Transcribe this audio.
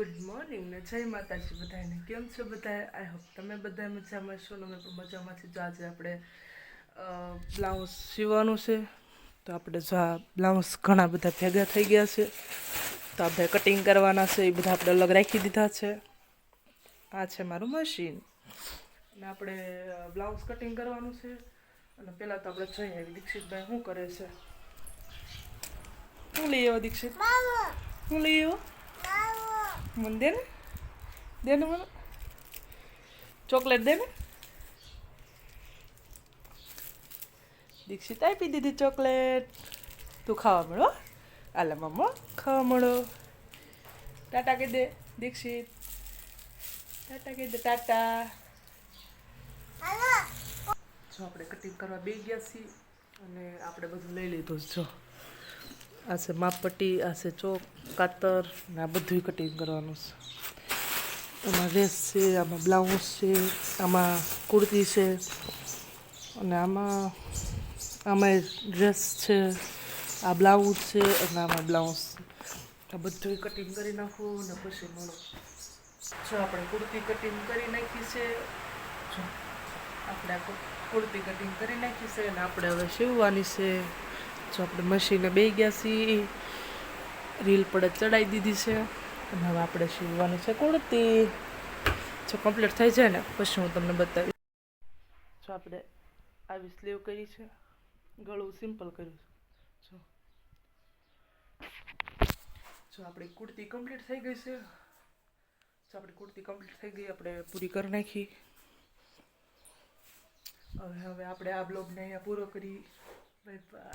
Good morning ને જય માતાજી બધાને. કેમ છો બધા આઈ હોપ તમે બધા મજામાં છો ને અમે પણ મજામાં છે. જો આજે આપણે બ્લાઉઝ સીવવાનું છે. તો આપણે જો આ બ્લાઉઝ ઘણા બધા ભેગા થઈ ગયા છે. તો આપણે કટિંગ કરવાના છે એ બધા આપણે અલગ રાખી દીધા છે. આ છે મારું મશીન. અને આપણે બ્લાઉઝ કટિંગ કરવાનું છે. અને પહેલાં તો આપણે જોઈએ દીક્ષિતભાઈ શું કરે છે. શું લઈ આવ્યો દીક્ષિત? શું લઈ આવ્યો? મને દે ને દે ને મને ચોકલેટ દે ને દીક્ષિત આપી દીધી ચોકલેટ તું ખાવા મળો આલે મમ્મા ખાવા મળો ટાટા કહી દે દીક્ષિત ટાટા કહી દે ટાટા જો આપણે કટિંગ કરવા બે ગયા છીએ અને આપણે બધું લઈ લીધું છે. જો. આ છે માપપટ્ટી, આ છે ચોક, કાતર, ને આ બધું કટિંગ કરવાનું છે. આમાં ડ્રેસ છે, આમાં બ્લાઉઝ છે, આમાં કુર્તી છે, અને આમાં આમાં ડ્રેસ છે, આ બ્લાઉઝ છે, અને આમાં બ્લાઉઝ આ બધું કટિંગ કરી નાખું ને પછી મળો. જો આપણે કુર્તી કટિંગ કરી નાખી છે આપણે કુર્તી કટિંગ કરી નાખી છે, અને આપણે હવે સીવવાની છે. જો આપણે મશીને બે ગયા છીએ રીલ પડે ચડાવી દીધી છે. અને હવે આપણે સીવવાની છે કુર્તી. જો કમ્પ્લીટ થઈ જાય ને, પછી હું તમને બતાવીશ. જો આપણે આવી સ્લીવ કરી છે, ગળું સિમ્પલ કર્યું છે. જો. જો આપણી કુર્તી કમ્પ્લીટ થઈ ગઈ છે. જો આપણી કુર્તી કમ્પ્લીટ થઈ ગઈ, આપણે પૂરી કરી નાખી. હવે હવે આપણે આ બ્લોગને અહીંયા પૂરો કરી. Bye bye